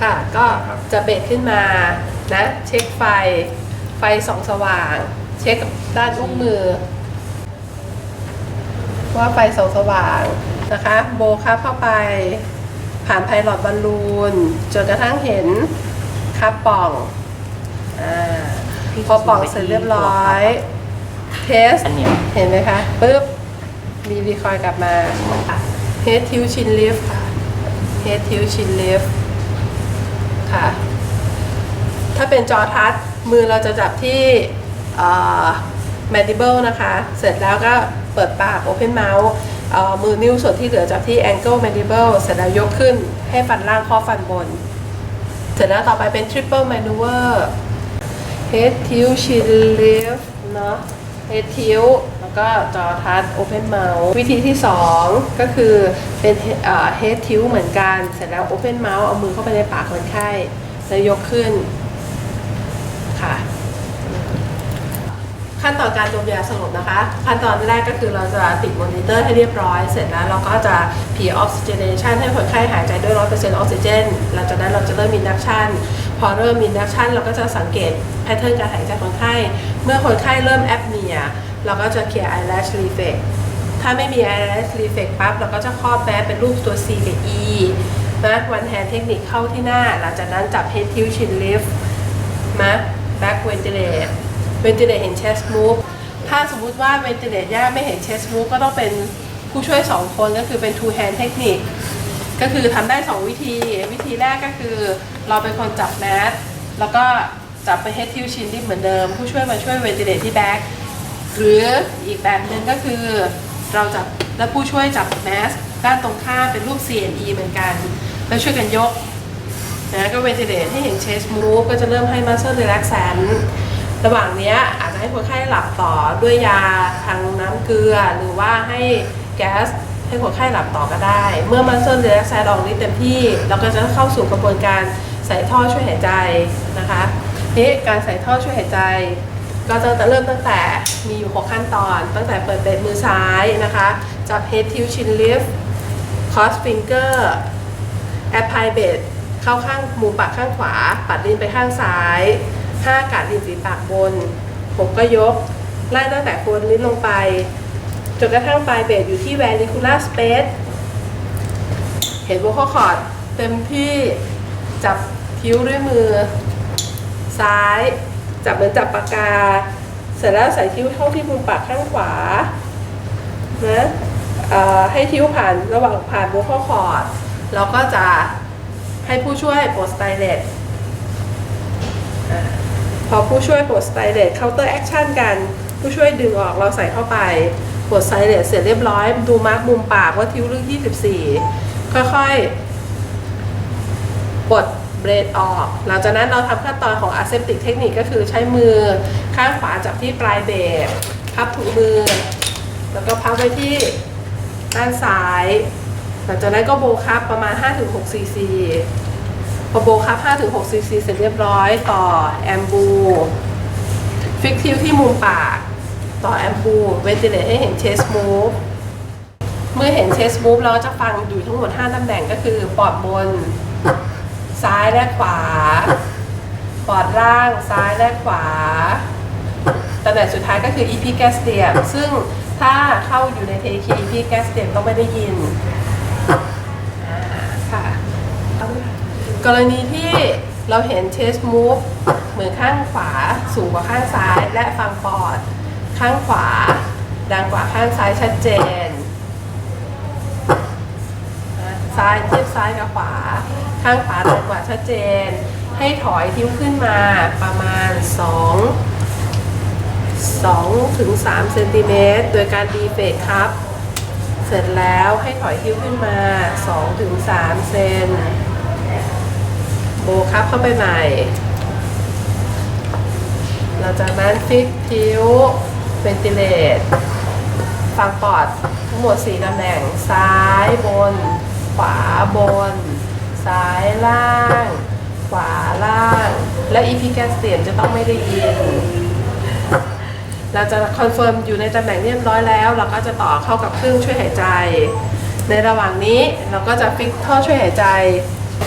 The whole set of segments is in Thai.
ค่ะ ก็ครับ จะเบรกขึ้นมานะ เช็คไฟ ไฟสองสว่าง เช็คกับด้านอุ้งมือ ว่าไฟสองสว่างนะคะ โบคับเข้าไป ผ่านไพลอตบอลลูนจนกระทั่งเห็นคับป่องอาพอป่องเสร็จเรียบร้อย เทส อันเนี้ยเห็นไหมคะปุ๊บ มีรีคอยล์กลับมาเฮดทิวชินลิฟค่ะเฮดทิวชินลิฟ ค่ะ ถ้าเป็นจอทัชมือเราจะจับที่แมดดิเบิลนะคะ เสร็จแล้วก็เปิดปาก Open Mouth เอ่อมือนิ้วส่วนที่เหลือจับที่ Angle Mandible เสร็จแล้วยกขึ้นให้ฟันล่างข้อฟันบน เสร็จแล้วต่อไปเป็น Triple Maneuver Head Tilt Chin Lift เนาะ Head Tilt แล้ว ก็จอทัช Open Mouth วิธีที่ 2 ก็คือเป็นเอ่อ Head Tilt เหมือนกัน เสร็จแล้ว Open Mouth เอามือเข้าไปในปากคนไข้ แล้วยกขึ้นค่ะ ขั้นตอนการดมยาสลบนะคะ ขั้นตอนแรกก็คือเราจะติดมอนิเตอร์ให้เรียบร้อย เสร็จแล้วเราก็จะ p ออกซิเจนเนชันให้คนไข้หายใจด้วย 100%ออกซิเจนหลังจากนั้นเราจะเริ่มมินดักชันพอเริ่มมินดักชันเราก็จะสังเกตแพทเทิร์นการหายใจคนไข้ เมื่อคนไข้เริ่มแอปเนีย เราก็จะเคลียร์ eyelash reflex ถ้าไม่มี eyelash reflex ปั๊บเราก็จะครอบแมสเป็นรูปตัว C กับ E นะ one hand เทคนิคเข้าที่หน้า หลังจากนั้นจับ head tilt chin lift นะ back ventilate ventilate เห็น chest move ถ้าสมมุติว่า ventilate ยากไม่เห็น chest move ก็ต้องเป็นผู้ช่วย 2 คนก็คือเป็น two hand technique ก็คือทำได้ 2 วิธี วิธีแรกก็คือเราเป็นคนจับแมสแล้วก็จับไป head tilt chin lift เหมือนเดิม ผู้ช่วยมาช่วย ventilate ที่ back หรืออีกแบบหนึ่งก็คือเราจับแล้วผู้ช่วยจับแมสด้านตรงข้ามเป็นรูป CNE เหมือนกัน แล้วช่วยกันยกนะก็เวนติเลตให้เห็นเชสมูฟก็จะเริ่มให้มัสเซอร์รีแลกแซนระหว่างเนี้ยอาจจะให้คนไข้หลับต่อด้วยยาทางน้ำเกลือ หรือว่าให้แก๊สให้คนไข้หลับต่อก็ได้ เมื่อมัสเซอร์รีแลกแซนออกฤทธิ์เต็มที่ เราก็จะเข้าสู่กระบวนการใส่ท่อช่วยหายใจนะคะนี่การใส่ท่อช่วยหายใจ ก็จะเริ่มตั้งแต่มีอยู่ 6 ขั้นตอน ตั้งแต่เปิดเบรมือซ้ายนะคะ จับ head tilt chin lift cross finger แอปพลายเบสเข้าข้างมุมปากข้างขวา ปัดลิ้นไปข้างซ้าย 5 กัดลิ้นฝีปากบน 6 ก็ยก ไล่ตั้งแต่โคนลิ้นลงไป จนกระทั่งปลายเบสอยู่ที่ ventricular space เห็น vocal cord เต็มที่จับคิ้วด้วยมือซ้าย จับเหมือนจับปากกา เสร็จแล้วใส่คิ้วเข้าที่มุมปากข้างขวานะให้ทิ้วผ่านระหว่างผ่านโวคอคอร์ดแล้วก็จะให้ผู้ช่วยโปสไตเลตพอผู้ช่วยโปสไตเลตเคาน์เตอร์แอคชั่นกัน ผู้ช่วยดึงออกเราใส่เข้าไปโปสไตเลตเสร็จเรียบร้อย ดูมาร์กมุมปากว่าทิ้วลึก 24 ค่อยๆปลด เบรดออก หลังจากนั้นเราทำขั้นตอนของ aseptic เทคนิคก็คือใช้มือข้างขวาจับที่ปลายเบรดพับถุงมือ แล้วก็พับไว้ที่ด้านซ้ายหลังจากนั้นก็โบว์คัพประมาณ 5-6ซีซีพอโบว์คัพ5-6ซีซีเสร็จเรียบร้อยต่อแอมบูฟิกทิวที่มุมปาก ต่อแอมบูเวนติเลตให้เห็นเชสมูฟเมื่อเห็นเชสมูฟเราจะฟังอยู่ทั้งหมด 5ตำแหน่งก็คือปอดบน ซ้ายและขวา ปอดล่างซ้ายและขวาตำแหน่งสุดท้ายก็คือ EP g a s t i u m ซึ่งถ้าเข้าอยู่ในเทคี EP g a s t i u m ต้องไม่ได้ยินค่ะกรณีที่เราเห็นเชสมูฟเหมือนข้างขวาสูงกว่าข้างซ้าย และฟังปอด ข้างขวาดังกว่าข้างซ้ายชัดเจนอ่า ซ้ายเทียบซ้ายกับขวา ข้างขวาดังกว่าชัดเจน ให้ถอยทิ้วขึ้นมาประมาณ 2 2ถึง3เซนติเมตรโดยการดีเฟกครับ เสร็จแล้วให้ถอยทิ้วขึ้นมา2ถึง3เซนโบครับเข้าไปใหม่หลังจากนั้นฟิกทิ้วเวนติเลตฟังปอดทั้งหมด 4ตำแหน่งซ้ายบน ขวาบน ซ้ายล่าง ขวาล่าง และอีพีแกสเตียมจะต้องไม่ได้ยิน เราจะคอนเฟิร์มอยู่ในตำแหน่งเรียบร้อยแล้ว เราก็จะต่อเข้ากับเครื่องช่วยหายใจ ในระหว่างนี้เราก็จะฟิกท่อช่วยหายใจ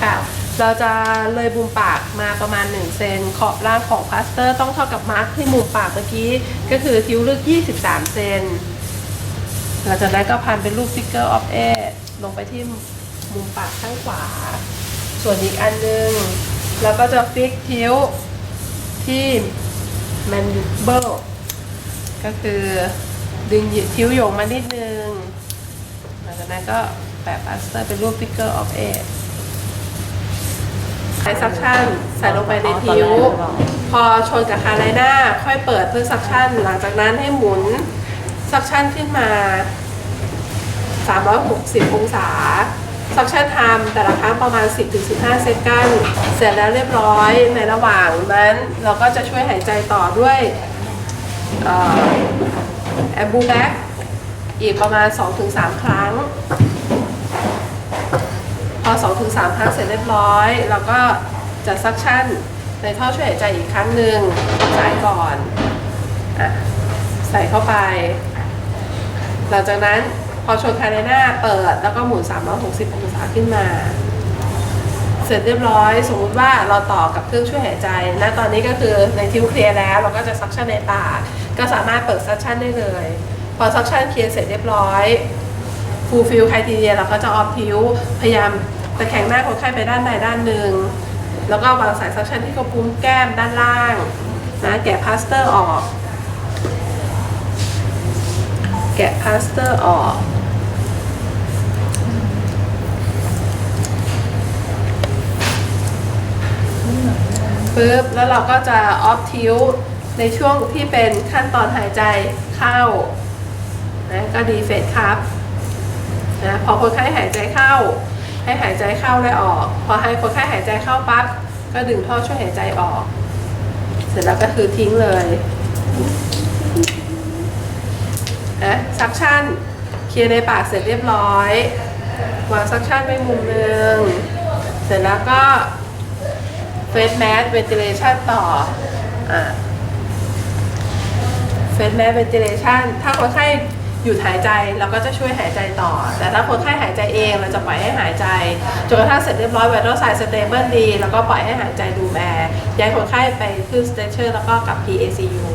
ค่ะเราจะเลยมุมปากมาประมาณ 1 เซน ขอบล่างของพลาสเตอร์ต้องเท่ากับมาร์คที่มุมปากเมื่อกี้ ก็คือทิวลึก 23 เซนหลังจากนั้นก็พันเป็นรูป figure of eight ลงไปที่ มุมปากข้างขวา ส่วนอีกอันหนึงเราก็จะฟิกทิวที่ mandible ก็คือดึงทิ้วโยงมานิดนึงหลังจากนั้นก็แปะพลาสเตอร์เป็นรูป figure of eight ใช้ซักชั่นใส่ลงไปในทิ้ว พอชนกับคาไลน่าค่อยเปิดเพื่อซักชั่น หลังจากนั้นให้หมุนซักชั่นขึ้นมา 360 องศา ซักชั่นไทม์แต่ละครั้งประมาณ 10-15 เซกันเสร็จแล้วเรียบร้อยในระหว่างนั้นเราก็จะช่วยหายใจต่อด้วยแอมบูแบ็กอีกประมาณ 2-3 ครั้ง พอ 2-3 ครั้งเสร็จเรียบร้อยเราก็จะซักชั่นในท่อช่วยหายใจอีกครั้งหนึ่งสายก่อนอใส่เข้าไป หลังจากนั้น พอชนคาเรนาเปิดแล้วก็หมุน 360 องศาขึ้นมา เสร็จเรียบร้อย สมมุติว่าเราต่อกับเครื่องช่วยหายใจณตอนนี้ก็คือในทิวเคลียร์แล้ว เราก็จะซักชั่นในปากก็สามารถเปิดซักชั่นได้เลย พอซักชั่นเคลียร์เสร็จเรียบร้อยฟูลฟิลไคทีเรียเราก็จะออฟทิวพยายามตะแคงหน้าคนไข้ไปด้านใดด้านหนึ่งแล้วก็วางสายซักชั่นที่กระพุ้งแก้มด้านล่างนะแกะพลาสเตอร์ออก แกะพลาสเตอร์ออก ปึ๊บแล้วเราก็จะออฟทิวในช่วงที่เป็นขั้นตอนหายใจเข้านะก็ดีเฟดครับนะพอคนไข้หายใจเข้า ให้หายใจเข้าและออก พอให้คนไข้หายใจเข้าปั๊บก็ดึงท่อช่วยหายใจออก เสร็จแล้วก็คือทิ้งเลยนะซักชั่นเคลียร์ในปากเสร็จเรียบร้อยวางซักชั่นไว้มุมหนึ่งเสร็จแล้วก็ เฟสแมสเวนติเลชันต่ออ่าเฟสแมสเวนติเลชันถ้าคนไข้หยุดหายใจเราก็จะช่วยหายใจต่อ แต่ถ้าคนไข้หายใจเองเราจะปล่อยให้หายใจจนกระทั่งเสร็จเรียบร้อยไวรัลไซส์สเตเบิลดี แล้วก็ปล่อยให้หายใจดูแลย้ายคนไข้ไปขึ้นสเตเชอร์แล้วก็กลับ PACU